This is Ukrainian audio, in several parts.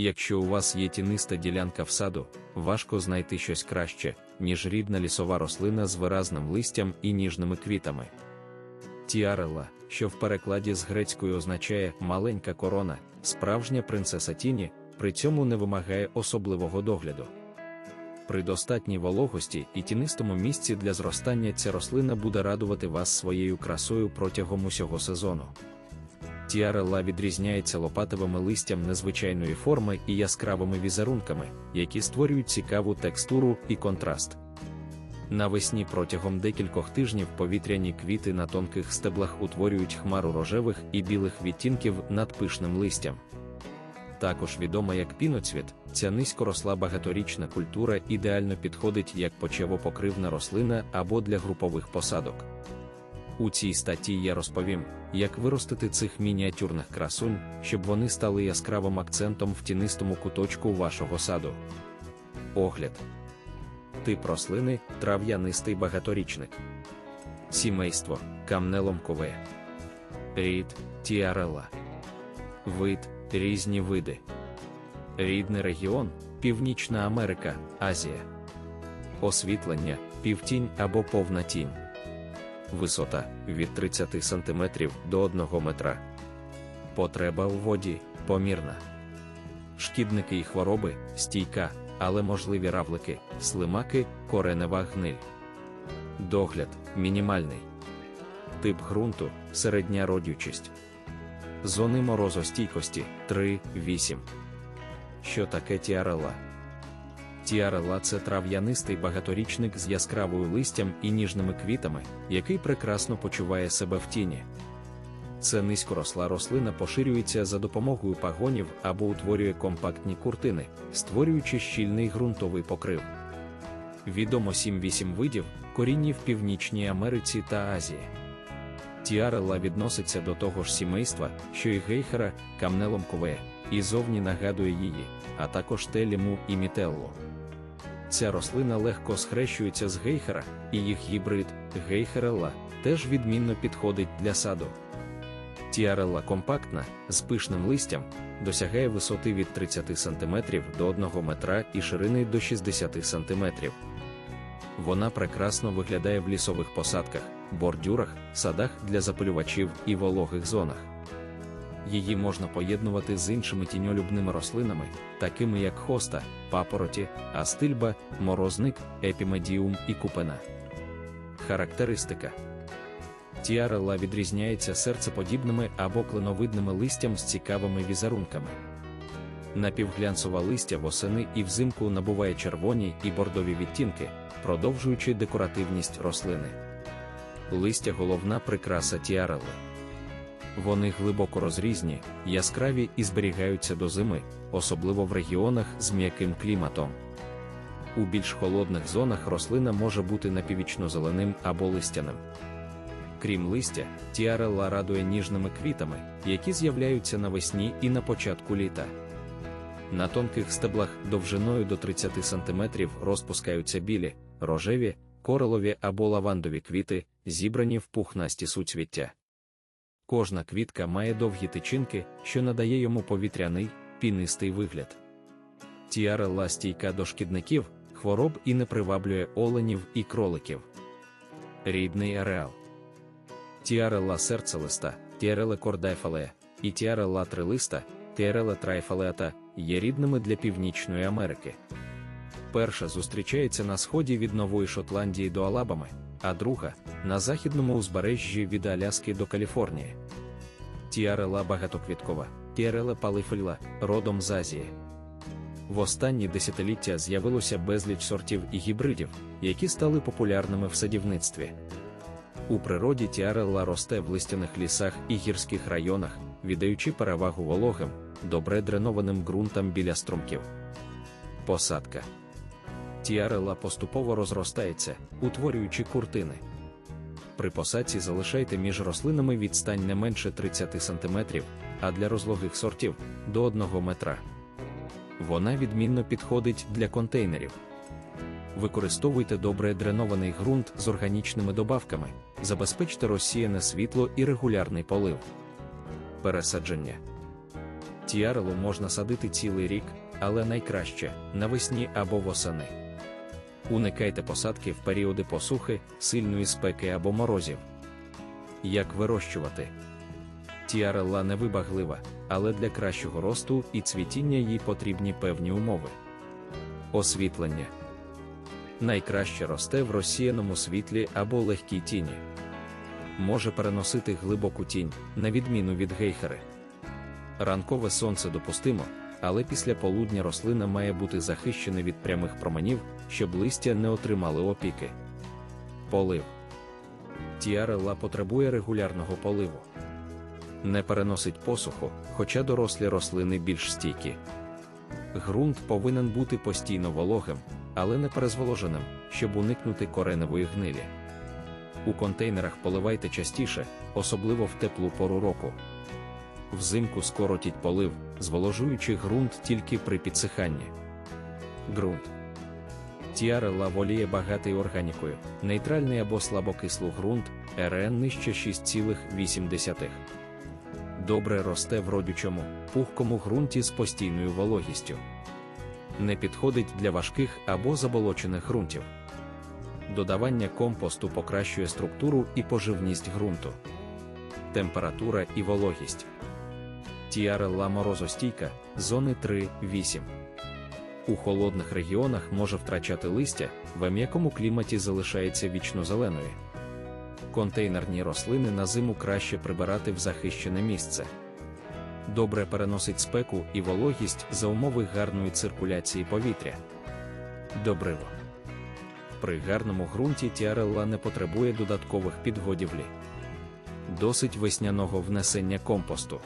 Якщо у вас є тіниста ділянка в саду, важко знайти щось краще, ніж рідна лісова рослина з виразним листям і ніжними квітами. Тіарелла, що в перекладі з грецької означає маленька корона, справжня принцеса тіні, при цьому не вимагає особливого догляду. При достатній вологості і тінистому місці для зростання ця рослина буде радувати вас своєю красою протягом усього сезону. Тіарелла відрізняється лопатовими листям незвичайної форми і яскравими візерунками, які створюють цікаву текстуру і контраст. Навесні протягом декількох тижнів повітряні квіти на тонких стеблах утворюють хмару рожевих і білих відтінків над пишним листям. Також відома як піноцвіт, ця низькоросла багаторічна культура ідеально підходить як почевопокривна рослина або для групових посадок. У цій статті я розповім, як виростити цих мініатюрних красунь, щоб вони стали яскравим акцентом в тінистому куточку вашого саду. Огляд Тип рослини трав'янистий багаторічник. Сімейство камнеломкове. Рід тіарела. Вид різні види. Рідний регіон Північна Америка, Азія. Освітлення півтінь або повна тінь. Висота від 30 см до 1 метра. Потреба у воді помірна. Шкідники і хвороби стійка, але можливі равлики, слимаки, коренева гниль. Догляд мінімальний. Тип ґрунту середня родючість. Зони морозостійкості 3-8. Що таке тіарела? Тіарела це трав'янистий багаторічник з яскравою листям і ніжними квітами, який прекрасно почуває себе в тіні. Це низькоросла рослина поширюється за допомогою пагонів або утворює компактні куртини, створюючи щільний ґрунтовий покрив. Відомо 7-8 видів корінні в Північній Америці та Азії. Тіарела відноситься до того ж сімейства, що й гейхера, камнеломкове, і зовні нагадує її, а також теліму і мітеллу. Ця рослина легко схрещується з гейхера, і їх гібрид гейхерелла теж відмінно підходить для саду. Тіарелла компактна, з пишним листям, досягає висоти від 30 см до 1 метра і ширини до 60 см. Вона прекрасно виглядає в лісових посадках, бордюрах, садах для запилювачів і вологих зонах. Її можна поєднувати з іншими тіньолюбними рослинами, такими як хоста, папороті, астильба, морозник, епімедіум і купена. Характеристика Тіарелла відрізняється серцеподібними або клиновидними листям з цікавими візерунками. Напівглянцова листя восени і взимку набуває червоні і бордові відтінки, продовжуючи декоративність рослини. Листя головна прикраса тіарелли. Вони глибоко розрізні, яскраві і зберігаються до зими, особливо в регіонах з м'яким кліматом. У більш холодних зонах рослина може бути напіввічно-зеленим або листяним. Крім листя, тіарелла радує ніжними квітами, які з'являються навесні і на початку літа. На тонких стеблах довжиною до 30 см розпускаються білі, рожеві, коралові або лавандові квіти, зібрані в пухнасті суцвіття. Кожна квітка має довгі тичинки, що надає йому повітряний, пінистий вигляд. Тіарелла стійка до шкідників, хвороб і не приваблює оленів і кроликів. Рідний ареал. Тіарелла серцелиста, тіарелла кордайфалея і тіарелла трилиста, тіарелла трайфалеата є рідними для Північної Америки. Перша зустрічається на сході від Нової Шотландії до Алабами, а друга на західному узбережжі від Аляски до Каліфорнії. Тіарела багатоквіткова, тіарела палифельла, родом з Азії. В останні десятиліття з'явилося безліч сортів і гібридів, які стали популярними в садівництві. У природі тіарелла росте в листяних лісах і гірських районах, віддаючи перевагу вологим, добре дренованим ґрунтам біля струмків. Посадка Тіарелла поступово розростається, утворюючи куртини. При посадці залишайте між рослинами відстань не менше 30 см, а для розлогих сортів до 1 метра. Вона відмінно підходить для контейнерів. Використовуйте добре дренований ґрунт з органічними добавками, забезпечте розсіяне світло і регулярний полив. Пересадження Тіарелу можна садити цілий рік, але найкраще навесні або восени. Уникайте посадки в періоди посухи, сильної спеки або морозів. Як вирощувати? Тіарелла невибаглива, але для кращого росту і цвітіння їй потрібні певні умови. Освітлення найкраще росте в розсіяному світлі або легкій тіні. Може переносити глибоку тінь, на відміну від гейхери. Ранкове сонце допустимо, але після полудня рослина має бути захищена від прямих променів, щоб листя не отримали опіки. Полив Тіарелла потребує регулярного поливу. Не переносить посуху, хоча дорослі рослини більш стійкі. Ґрунт повинен бути постійно вологим, але не перезволоженим, щоб уникнути кореневої гнилі. У контейнерах поливайте частіше, особливо в теплу пору року. Взимку скоротіть полив, зволожуючи ґрунт тільки при підсиханні. Ґрунт. Тіарелла воліє багатий органікою, нейтральний або слабокислий ґрунт, РН нижче 6,8. Добре росте в родючому, пухкому ґрунті з постійною вологістю. Не підходить для важких або заболочених ґрунтів. Додавання компосту покращує структуру і поживність ґрунту. Температура і вологість. Тіарелла морозостійка, зони 3-8. У холодних регіонах може втрачати листя, в м'якому кліматі залишається вічно зеленою. Контейнерні рослини на зиму краще прибирати в захищене місце. Добре переносить спеку і вологість за умови гарної циркуляції повітря. Добриво. При гарному ґрунті тіарелла не потребує додаткових підгодівлі. Досить весняного внесення компосту.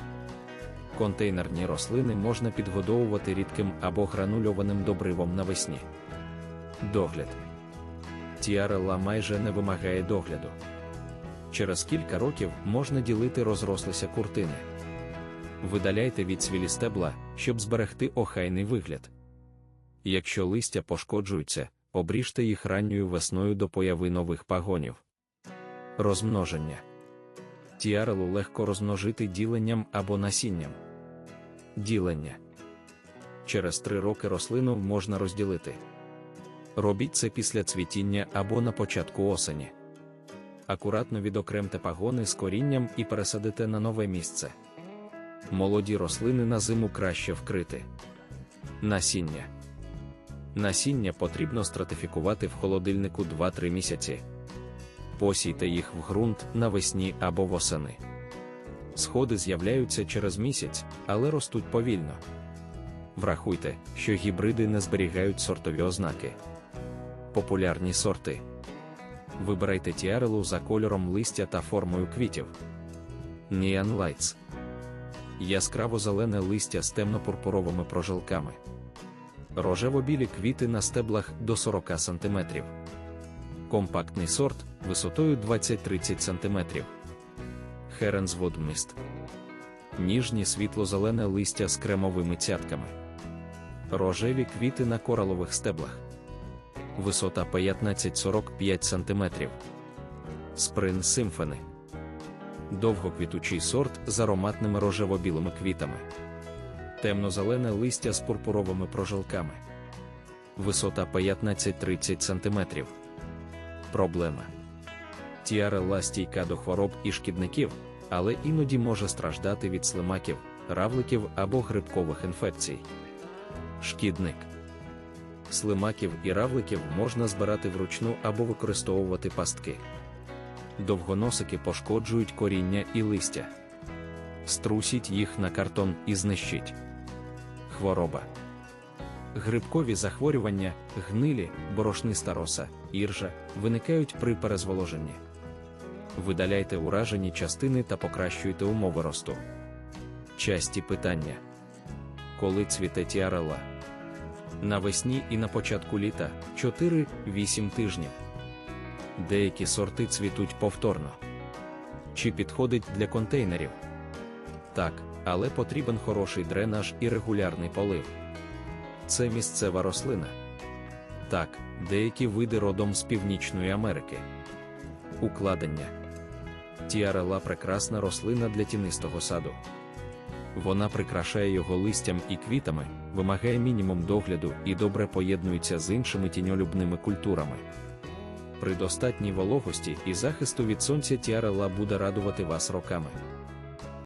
Контейнерні рослини можна підгодовувати рідким або гранульованим добривом навесні. Догляд. Тіарелла майже не вимагає догляду. Через кілька років можна ділити розрослися куртини. Видаляйте від цвілі стебла, щоб зберегти охайний вигляд. Якщо листя пошкоджуються, обріжте їх ранньою весною до появи нових пагонів. Розмноження. Тіарелу легко розмножити діленням або насінням. Ділення. Через три роки рослину можна розділити. Робіть це після цвітіння або на початку осені. Акуратно відокремте пагони з корінням і пересадите на нове місце. Молоді рослини на зиму краще вкрити. Насіння. Насіння потрібно стратифікувати в холодильнику 2-3 місяці. Посійте їх в ґрунт навесні або восени. Сходи з'являються через місяць, але ростуть повільно. Врахуйте, що гібриди не зберігають сортові ознаки. Популярні сорти. Вибирайте тіарелу за кольором листя та формою квітів. Neon Lights. Яскраво зелене листя з темно-пурпуровими прожилками. Рожево-білі квіти на стеблах до 40 см. Компактний сорт висотою 20-30 см. Херенсвуд Міст. Ніжні світло-зелене листя з кремовими цятками. Рожеві квіти на коралових стеблах. Висота 15-45 см. Сприн симфони. Довгоквітучий сорт з ароматними рожево-білими квітами. Темно-зелене листя з пурпуровими прожилками. Висота 15-30 см. Проблема. Тіарелла стійка до хвороб і шкідників, але іноді може страждати від слимаків, равликів або грибкових інфекцій. Шкідник. Слимаків і равликів можна збирати вручну або використовувати пастки. Довгоносики пошкоджують коріння і листя. Струсіть їх на картон і знищіть. Хвороба. Грибкові захворювання, гнилі, борошниста роса, іржа виникають при перезволоженні. Видаляйте уражені частини та покращуйте умови росту. Часті питання. Коли цвіте тіарелла? Навесні і на початку літа 4-8 тижнів. Деякі сорти цвітуть повторно. Чи підходить для контейнерів? Так, але потрібен хороший дренаж і регулярний полив. Це місцева рослина. Так, деякі види родом з Північної Америки. Укладення. Тіарела прекрасна рослина для тінистого саду. Вона прикрашає його листям і квітами, вимагає мінімум догляду і добре поєднується з іншими тіньолюбними культурами. При достатній вологості і захисту від сонця тіарелла буде радувати вас роками.